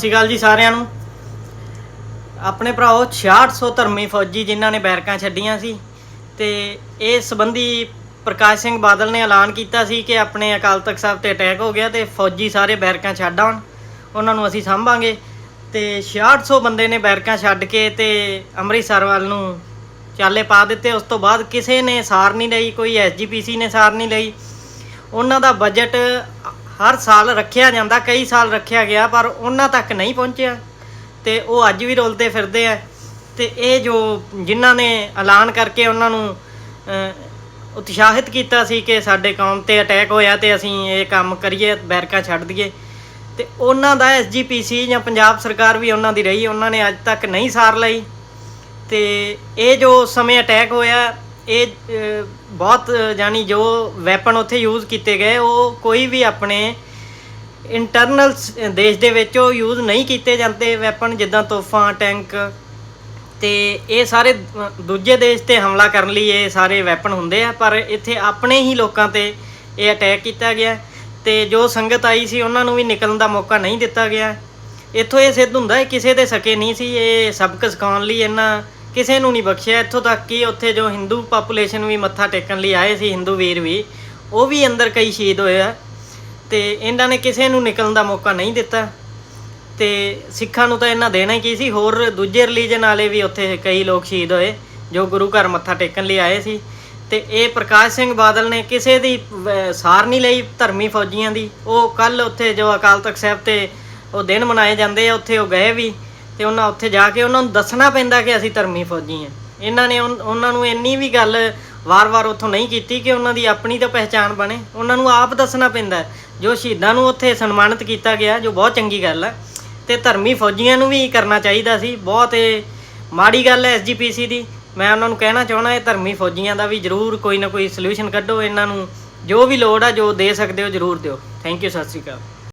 ਸਤਿ ਸ਼੍ਰੀ ਅਕਾਲ ਜੀ ਸਾਰਿਆਂ ਨੂੰ। ਆਪਣੇ ਭਰਾਓ 6600 ਧਰਮੀ ਫੌਜੀ ਜਿਨ੍ਹਾਂ ਨੇ ਬੈਰਕਾਂ ਛੱਡੀਆਂ ਸੀ ਤੇ ਇਸ ਸੰਬੰਧੀ ਪ੍ਰਕਾਸ਼ ਸਿੰਘ ਬਾਦਲ ਨੇ ਐਲਾਨ ਕੀਤਾ ਸੀ ਕਿ ਆਪਣੇ ਅਕਾਲ ਤਖਤ ਸਾਹਿਬ ਤੇ ਅਟੈਕ ਹੋ ਗਿਆ ਤੇ ਫੌਜੀ ਸਾਰੇ ਬੈਰਕਾਂ ਛੱਡ ਆਉਣ। ਉਹਨਾਂ ਨੂੰ ਅਸੀਂ ਸਾਂਭਾਂਗੇ ਤੇ 6600 ਬੰਦੇ ਨੇ ਬੈਰਕਾਂ ਛੱਡ ਕੇ ਤੇ ਅੰਮ੍ਰਿਤਸਰ ਵੱਲ ਨੂੰ ਚਾਲੇ ਪਾ ਦਿੱਤੇ। ਉਸ ਤੋਂ ਬਾਅਦ ਕਿਸੇ ਨੇ ਸਾਰ ਨਹੀਂ ਲਈ, ਕੋਈ ਐਸਜੀਪੀਸੀ ਨੇ ਸਾਰ ਨਹੀਂ ਲਈ। ਉਹਨਾਂ ਦਾ ਬਜਟ ਹਰ ਸਾਲ ਰੱਖਿਆ ਜਾਂਦਾ, ਕਈ ਸਾਲ ਰੱਖਿਆ ਗਿਆ, ਪਰ ਉਹਨਾਂ ਤੱਕ ਨਹੀਂ ਪਹੁੰਚਿਆ। ਤੇ ਉਹ ਅੱਜ ਵੀ ਰੋਲਦੇ ਫਿਰਦੇ ਆ। ਤੇ ਇਹ ਜੋ ਜਿਨ੍ਹਾਂ ਨੇ ਐਲਾਨ ਕਰਕੇ ਉਹਨਾਂ ਨੂੰ ਉਤਸ਼ਾਹਿਤ ਕੀਤਾ ਸੀ ਕਿ ਸਾਡੇ ਕੌਮ ਤੇ ਅਟੈਕ ਹੋਇਆ ਤੇ ਅਸੀਂ ਇਹ ਕੰਮ ਕਰੀਏ ਬੈਰਕਾਂ ਛੱਡ ਦਈਏ। ਤੇ ਉਹਨਾਂ ਦਾ ਐਸਜੀਪੀਸੀ ਜਾਂ ਪੰਜਾਬ ਸਰਕਾਰ ਵੀ ਉਹਨਾਂ ਦੀ ਰਹੀ, ਉਹਨਾਂ ਨੇ ਅੱਜ ਤੱਕ ਨਹੀਂ ਸਾਰ ਲਈ। ਤੇ ਇਹ ਜੋ ਉਸ ਸਮੇਂ ਅਟੈਕ ਹੋਇਆ ਇਹ ਬਹੁਤ ਜਾਨੀ ਜੋ ਵੈਪਨ ਉੱਥੇ ਯੂਜ਼ ਕੀਤੇ ਗਏ, ਉਹ ਕੋਈ ਵੀ ਆਪਣੇ ਇੰਟਰਨਲ ਦੇਸ਼ ਦੇ ਵਿੱਚ ਉਹ ਯੂਜ਼ ਨਹੀਂ ਕੀਤੇ ਜਾਂਦੇ ਵੈਪਨ ਜਿੱਦਾਂ ਤੋਫਾਂ ਟੈਂਕ ਤੇ ਇਹ ਸਾਰੇ ਦੂਜੇ ਦੇਸ਼ ਤੇ ਹਮਲਾ ਕਰਨ ਲਈ ਇਹ ਸਾਰੇ ਵੈਪਨ ਹੁੰਦੇ ਆ, ਪਰ ਇੱਥੇ ਆਪਣੇ ਹੀ ਲੋਕਾਂ ਤੇ ਇਹ ਅਟੈਕ ਕੀਤਾ ਗਿਆ ਤੇ ਜੋ ਸੰਗਤ ਆਈ ਸੀ, ਉਹਨਾਂ ਨੂੰ ਵੀ ਨਿਕਲਣ ਦਾ ਮੌਕਾ ਨਹੀਂ ਦਿੱਤਾ ਗਿਆ। ਇੱਥੋਂ ਇਹ ਸਿੱਧ ਹੁੰਦਾ ਹੈ, ਕਿਸੇ ਦੇ ਸਕੇ ਨਹੀਂ ਸੀ, ਇਹ ਸਬਕ ਸਿਖਾਉਣ ਲਈ ਇਹਨਾਂ ਕਿਸੇ ਨੂੰ ਨਹੀਂ ਬਖਸ਼ਿਆ। ਇੱਥੋਂ ਤੱਕ ਕਿ ਉੱਥੇ ਜੋ ਹਿੰਦੂ ਪਾਪੂਲੇਸ਼ਨ ਵੀ ਮੱਥਾ ਟੇਕਣ ਲਈ ਆਏ ਸੀ ਹਿੰਦੂ ਵੀਰ ਵੀ, ਉਹ ਵੀ ਅੰਦਰ ਕਈ ਸ਼ਹੀਦ ਹੋਏ ਆ। ਤੇ ਇਹਨਾਂ ਨੇ ਕਿਸੇ ਨੂੰ ਨਿਕਲਣ ਦਾ ਮੌਕਾ ਨਹੀਂ ਦਿੱਤਾ। ਤੇ ਸਿੱਖਾਂ ਨੂੰ ਤਾਂ ਇਹਨਾਂ ਦੇਣਾ ਹੀ ਕੀ ਸੀ। ਹੋਰ ਦੂਜੇ ਰਿਲੀਜਨ ਵਾਲੇ ਵੀ ਉੱਥੇ ਕਈ ਲੋਕ ਸ਼ਹੀਦ ਹੋਏ, ਜੋ ਗੁਰੂ ਘਰ ਮੱਥਾ ਟੇਕਣ ਲਈ ਆਏ ਸੀ। ਤੇ ਇਹ ਪ੍ਰਕਾਸ਼ ਸਿੰਘ ਬਾਦਲ ਨੇ ਕਿਸੇ ਦੀ ਸਾਰ ਨਹੀਂ ਲਈ ਧਰਮੀ ਫੌਜੀਆਂ ਦੀ। ਉਹ ਕੱਲ ਉੱਥੇ ਜੋ ਅਕਾਲ ਤਖਤ ਸਾਹਿਬ ਤੇ ਉਹ ਦਿਨ ਮਨਾਏ ਜਾਂਦੇ ਆ, ਉੱਥੇ ਉਹ ਗਏ ਵੀ। ਤੇ ਉਹਨਾਂ ਉੱਥੇ ਜਾ ਕੇ ਉਹਨਾਂ ਨੂੰ ਦੱਸਣਾ ਪੈਂਦਾ ਕਿ ਅਸੀਂ ਧਰਮੀ ਫੌਜੀ ਹਾਂ। ਇਹਨਾਂ ਨੇ ਉਨ- ਉਹਨਾਂ ਨੂੰ ਇੰਨੀ ਵੀ ਗੱਲ ਵਾਰ-ਵਾਰ ਉੱਥੋਂ ਨਹੀਂ ਕੀਤੀ ਕਿ ਉਹਨਾਂ ਦੀ ਆਪਣੀ ਤਾਂ ਪਹਿਚਾਣ ਬਣੇ। ਉਹਨਾਂ ਨੂੰ ਆਪ ਦੱਸਣਾ ਪੈਂਦਾ ਹੈ। ਜੋ ਸ਼ਹੀਦਾਂ ਨੂੰ ਉੱਥੇ ਸਨਮਾਨਿਤ ਕੀਤਾ ਗਿਆ, ਜੋ ਬਹੁਤ ਚੰਗੀ ਗੱਲ ਹੈ। ਤੇ ਧਰਮੀ ਫੌਜੀਆਂ ਨੂੰ ਵੀ ਕਰਨਾ ਚਾਹੀਦਾ ਸੀ। ਬਹੁਤ ਇਹ ਮਾੜੀ ਗੱਲ ਹੈ ਐਸਜੀਪੀਸੀ ਦੀ। ਮੈਂ ਉਹਨਾਂ ਨੂੰ ਕਹਿਣਾ ਚਾਹਣਾ ਇਹ ਧਰਮੀ ਫੌਜੀਆਂ ਦਾ ਵੀ ਜ਼ਰੂਰ ਕੋਈ ਨਾ ਕੋਈ ਸੋਲੂਸ਼ਨ ਕੱਢੋ। ਇਹਨਾਂ ਨੂੰ ਜੋ ਵੀ ਲੋੜ ਆ, ਜੋ ਦੇ ਸਕਦੇ ਹੋ ਜ਼ਰੂਰ ਦਿਓ। ਥੈਂਕ ਯੂ ਸਤਿ ਸ਼੍ਰੀ ਅਕਾਲ।